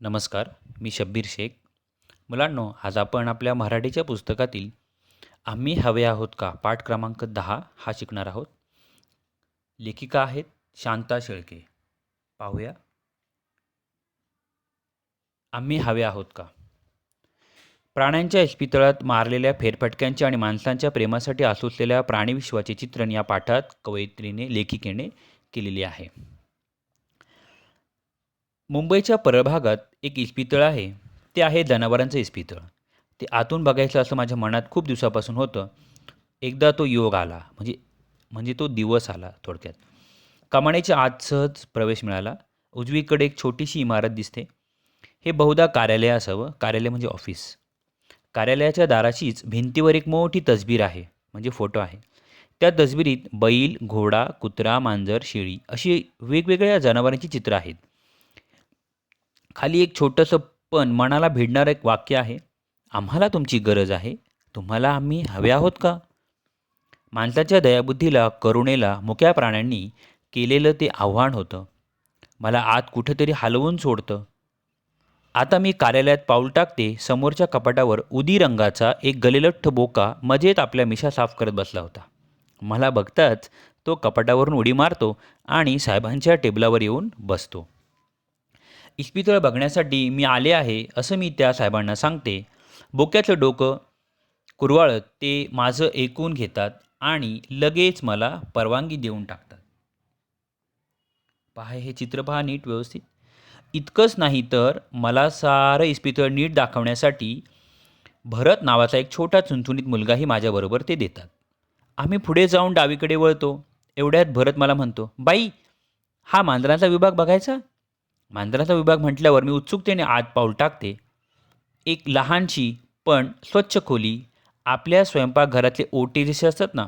नमस्कार मी शब्बीर शेख. मुलांनो आज आपण आपल्या मराठीच्या पुस्तकातील आम्ही हवे आहोत का पाठ क्रमांक दहा हा शिकणार आहोत. लेखिका आहेत शांता शेळके. पाहूया. आम्ही हवे आहोत का? प्राण्यांच्या इस्पितळात मारलेल्या फेरफटक्यांच्या आणि माणसांच्या प्रेमासाठी आसुसलेल्या प्राणीविश्वाचे चित्रण या पाठात कवयित्रीने लेखिकेने केलेले आहे. मुंबईच्या परभागात एक इस्पितळ आहे. ते आहे जनावरांचं इस्पितळ. ते आतून बघायचं असं माझ्या मनात खूप दिवसापासून होतं. एकदा तो योग आला. म्हणजे म्हणजे तो दिवस आला थोडक्यात. कमानीच्या आत सहज प्रवेश मिळाला. उजवीकडे एक छोटीशी इमारत दिसते. हे बहुधा कार्यालय असावं. कार्यालय म्हणजे ऑफिस. कार्यालयाच्या दाराशीच भिंतीवर एक मोठी तसबीर आहे. म्हणजे फोटो आहे. त्या तसबिरीत बैल घोडा कुत्रा मांजर शेळी अशी वेगवेगळ्या जनावरांची चित्रं आहेत. खाली एक छोटंसं पण मनाला भिडणारं एक वाक्य आहे. आम्हाला तुमची गरज आहे. तुम्हाला आम्ही हवे आहोत का? माणसाच्या दयाबुद्धीला करुणेला मुक्या प्राण्यांनी केलेलं ते आव्हान होतं. मला आत कुठेतरी हलवून सोडतं. आता मी कार्यालयात पाऊल टाकते समोरच्या कपाटावर उदी रंगाचा एक गलिलठ्ठ बोका मजेत आपल्या मिशा साफ करत बसला होता. मला बघताच तो कपाटावरून उडी मारतो आणि साहेबांच्या टेबलावर येऊन बसतो. इस्पितळ बघण्यासाठी मी आले आहे असं मी त्या साहेबांना सांगते. बोक्याचं डोकं कुरवाळत ते माझं ऐकून घेतात आणि लगेच मला परवानगी देऊन टाकतात. पहा हे चित्र पहा नीट व्यवस्थित. इतकंच नाही तर मला सारं इस्पितळ नीट दाखवण्यासाठी भरत नावाचा एक छोटा चुनचुनीत मुलगाही माझ्याबरोबर ते देतात. आम्ही पुढे जाऊन डावीकडे वळतो. एवढ्यात भरत मला म्हणतो बाई हा मांजरांचा विभाग बघायचा? मांजराचा विभाग म्हटल्यावर मी उत्सुकतेने आत पाऊल टाकते. एक लहानशी पण स्वच्छ खोली आपल्या स्वयंपाकघरातले ओटे जसे असतात ना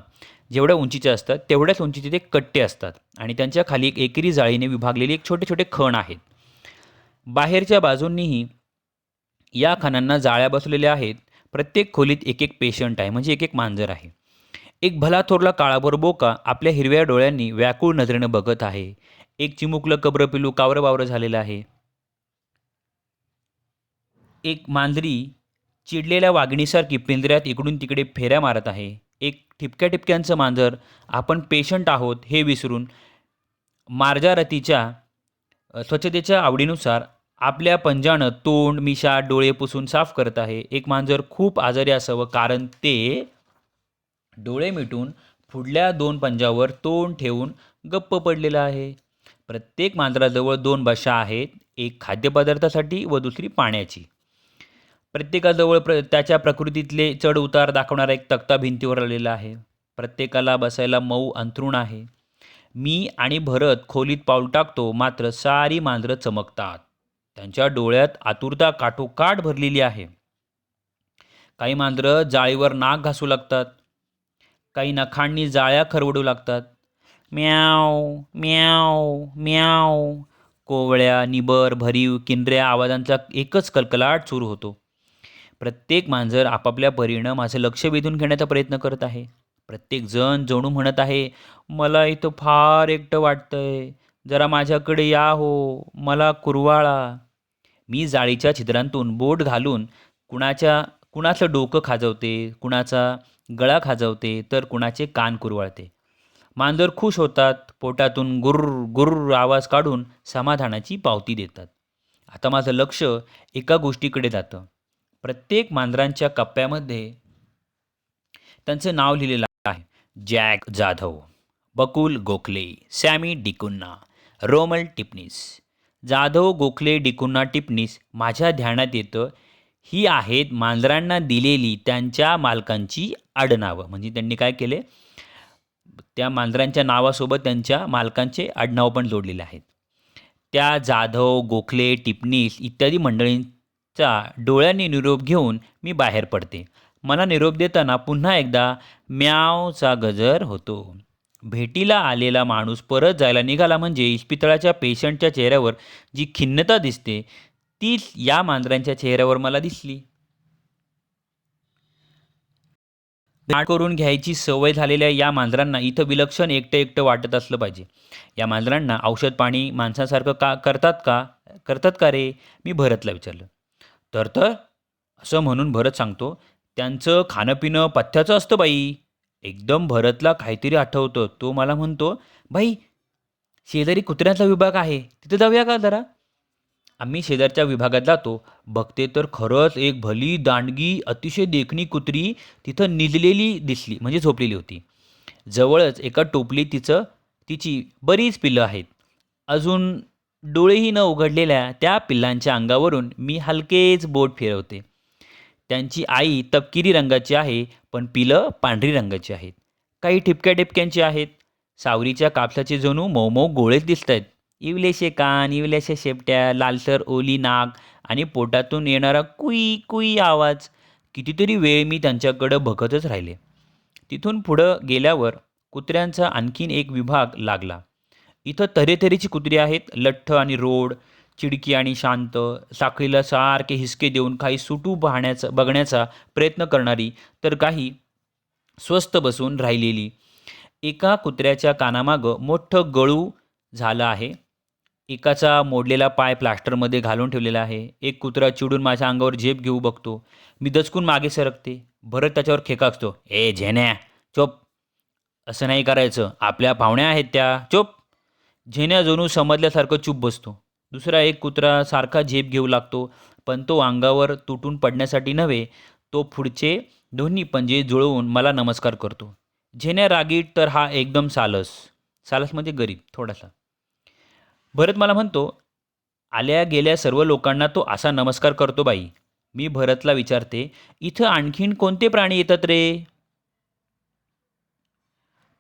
जेवढ्या उंचीचे असतात तेवढ्याच उंचीचे ते कट्टे असतात आणि त्यांच्या खाली एक एकेरी जाळीने विभागलेले एक छोटे छोटे खण आहेत. बाहेरच्या बाजूंनीही या खणांना जाळ्या बसलेल्या आहेत. प्रत्येक खोलीत एक एक पेशंट आहे म्हणजे एक एक मांजर आहे. एक भला थोरला काळाभर बोका आपल्या हिरव्या डोळ्यांनी व्याकुळ नजरेनं बघत आहे. एक चिमुकलं कब्र पिलू कावरं बावरं झालेलं आहे. एक मांजरी चिडलेल्या वाघिणीसारखी पिंजऱ्यात इकडून तिकडे फेऱ्या मारत आहे. एक ठिपक्या ठिपक्यांचं मांजर आपण पेशंट आहोत हे विसरून मार्जारतीच्या स्वच्छतेच्या आवडीनुसार आपल्या पंजानं तोंड मिशा डोळे पुसून साफ करत आहे. एक मांजर खूप आजारी असावं कारण ते डोळे मिटून पुढल्या दोन पंजावर तोंड ठेवून गप्प पडलेलं आहे. प्रत्येक मांजराजवळ दोन बशा आहेत एक खाद्यपदार्थासाठी व दुसरी पाण्याची. प्रत्येकाजवळ प्र त्याच्या प्रकृतीतले चढ उतार दाखवणारा एक तक्ता भिंतीवर आलेला आहे. प्रत्येकाला बसायला मऊ अंथरूण आहे. मी आणि भरत खोलीत पाऊल टाकतो मात्र सारी मांजरं चमकतात. त्यांच्या डोळ्यात आतुरता काठोकाठ भरलेली आहे. काही मांजरं जाळीवर नाक घासू लागतात. काही नखांनी जाळ्या खरवडू लागतात. म्याव म्याव म्याव. कोवळ्या निबर भरीव किनऱ्या आवाजांचा एकच कलकलाट सुरू होतो. प्रत्येक मांजर आपापल्या परीनं माझं लक्ष वेधून घेण्याचा प्रयत्न करत आहे. प्रत्येक जण जणू म्हणत आहे मला इथं फार एकटं वाटतंय. जरा माझ्याकडे या हो. मला कुरवाळा. मी जाळीच्या छिद्रांतून बोट घालून कुणाच्या कुणाचं डोकं खाजवते कुणाचा गळा खाजवते तर कुणाचे कान कुरवाळते. मांजर खुश होतात पोटातून गुर्र गुर्र आवाज काढून समाधानाची पावती देतात. आता माझं लक्ष एका गोष्टीकडे जातं. प्रत्येक मांजरांच्या कप्प्यामध्ये त्यांचं नाव लिहिलेलं आहे. जॅक जाधव बकुल गोखले सॅमी डिकुन्ना रोमल टिपणीस जाधव गोखले डिकुन्ना टिपणीस माझ्या ध्यानात येतं ही आहेत मांजरांना दिलेली त्यांच्या मालकांची आडनावं. म्हणजे त्यांनी काय केले? त्या मांजरांच्या नावासोबत त्यांच्या मालकांचे आडनाव पण जोडलेले आहेत. त्या जाधव गोखले टिपणीस इत्यादी मंडळींचा डोळ्यांनी निरोप घेऊन मी बाहेर पडते. मला निरोप देताना पुन्हा एकदा म्यावचा गजर होतो. भेटीला आलेला माणूस परत जायला निघाला म्हणजे इस्पितळाच्या पेशंटच्या चेहऱ्यावर जी खिन्नता दिसते तीच या मांजरांच्या चेहऱ्यावर मला दिसली. नाट करून घ्यायची सवय झालेल्या या मांजरांना इथं विलक्षण एकटं एकटं वाटत असलं पाहिजे. या मांजरांना औषध पाणी माणसासारखं का करतात का? करतात का रे? मी भरतला विचारलं. तर तर असं म्हणून भरत सांगतो त्यांचं खाणंपिणं पथ्याचं असतं बाई. एकदम भरतला काहीतरी आठवतं. तो मला म्हणतो बाई शेजारी कुत्र्यांचा विभाग आहे तिथे जाऊया का जरा? आम्ही शेजारच्या विभागात जातो. बघते तर खरंच एक भली दांडगी अतिशय देखणी कुत्री तिथं निजलेली दिसली म्हणजे झोपलेली होती. जवळच एका टोपलीत तिचं तिची बरीच पिल्लं आहेत. अजून डोळेही न उघडलेल्या त्या पिल्लांच्या अंगावरून मी हलकेच बोट फिरवते. त्यांची आई तपकिरी रंगाची आहे पण पिलं पांढरी रंगाची आहेत. काही ठिपक्या ठिपक्यांची आहेत. सावरीच्या कापसाचे जणू मऊ मऊ गोळेच दिसत आहेत इवलेशे कान इवल्याशा शेपट्या लालसर ओली नाक आणि पोटातून येणारा कुई कुई आवाज. कितीतरी वेळ मी त्यांच्याकडं बघतच राहिले. तिथून पुढं गेल्यावर कुत्र्यांचा आणखीन एक विभाग लागला. इथं तऱ्हेतऱ्हेची कुत्री आहेत लठ्ठ आणि रोड चिडकी आणि शांत साखळीला सारखे हिसके देऊन काही सुटू पाहण्याचा बघण्याचा प्रयत्न करणारी तर काही स्वस्त बसून राहिलेली. एका कुत्र्याच्या कानामागं मोठं गळू झालं आहे. एकाचा मोडलेला पाय प्लास्टरमध्ये घालून ठेवलेला आहे. एक कुत्रा चिडून माझ्या अंगावर झेप घेऊ बघतो. मी दचकून मागे सरकते. भरत त्याच्यावर खेकाकतो ए झेन्या चोप. असं नाही करायचं. आपल्या पाहुण्या आहेत त्या. चोप. झेन्या जणू समजल्यासारखं चूप बसतो. दुसरा एक कुत्रा सारखा झेप घेऊ लागतो पण तो अंगावर तुटून पडण्यासाठी नव्हे तो पुढचे दोन्ही पंजे जुळवून मला नमस्कार करतो. झेन्या रागीट तर हा एकदम सालस. सालस म्हणजे गरीब थोडासा. भरत मला म्हणतो आल्या गेल्या सर्व लोकांना तो असा नमस्कार करतो बाई. मी भरतला विचारते इथं आणखीन कोणते प्राणी येतात रे?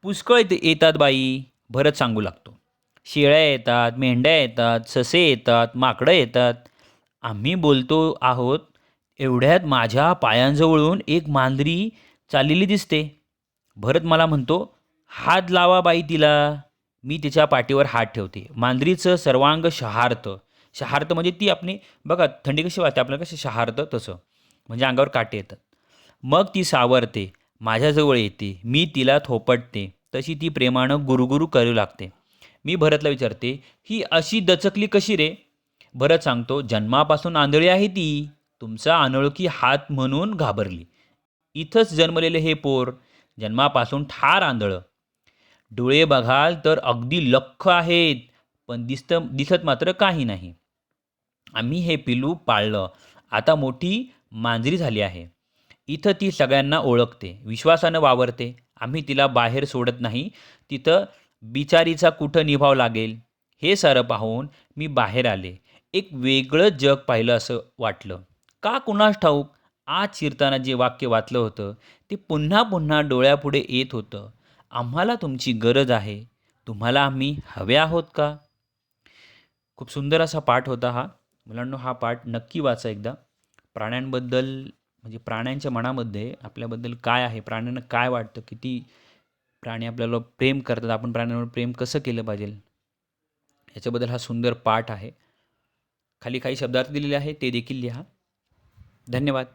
पुष्कळ येत- येतात बाई भरत सांगू लागतो. शेळ्या येतात मेंढ्या येतात ससे येतात माकडं येतात. आम्ही बोलतो आहोत एवढ्यात माझ्या पायांजवळून एक मांजरी चाललेली दिसते. भरत मला म्हणतो हात लावा बाई तिला. मी तिच्या पाठीवर हात ठेवते. मांजरीचं सर्वांग शहारतं शहारतं म्हणजे ती आपली बघा थंडी कशी वाटते आपल्याला कसं शहारतं तसं. म्हणजे अंगावर काटे येतात. मग ती सावरते माझ्याजवळ येते मी तिला थोपटते तशी ती प्रेमानं गुरुगुरु करू लागते. मी भरतला विचारते ही अशी दचकली कशी रे? भरत सांगतो जन्मापासून आंधळी आहे ती. तुमचा अनोळखी हात म्हणून घाबरली. इथंच जन्मलेले हे पोर. जन्मापासून ठार आंधळं. डोळे बघाल तर अगदी लख्ख आहेत पण दिसत दिसत मात्र काही नाही. आम्ही हे पिलू पाळलं. आता मोठी मांजरी झाली आहे. इथं ती सगळ्यांना ओळखते विश्वासानं वावरते. आम्ही तिला बाहेर सोडत नाही. तिथं बिचारीचा कुठं निभाव लागेल? हे सारं पाहून मी बाहेर आले. एक वेगळं जग पाहिलं असं वाटलं. का कुणास ठाऊक? आज शिरताना जे वाक्य वाचलं होतं ते पुन्हा पुन्हा डोळ्यापुढे येत होतं. आम्हाला तुमची गरज आहे. तुम्हाला आम्ही हवे आहोत का? खूप सुंदर असा पाठ होता हा. मुलांनो हा पाठ नक्की वाचा एकदा. प्राण्यांबद्दल म्हणजे प्राण्यांच्या मनामध्ये आपल्याबद्दल काय आहे? प्राण्यांना काय वाटतं? किती प्राणी आपल्याला प्रेम करतात? आपण प्राण्यांवर प्रेम कसं केलं पाहिजे? याच्याबद्दल हा सुंदर पाठ आहे. खाली काही शब्दार्थ दिलेले आहे ते देखील लिहा. धन्यवाद.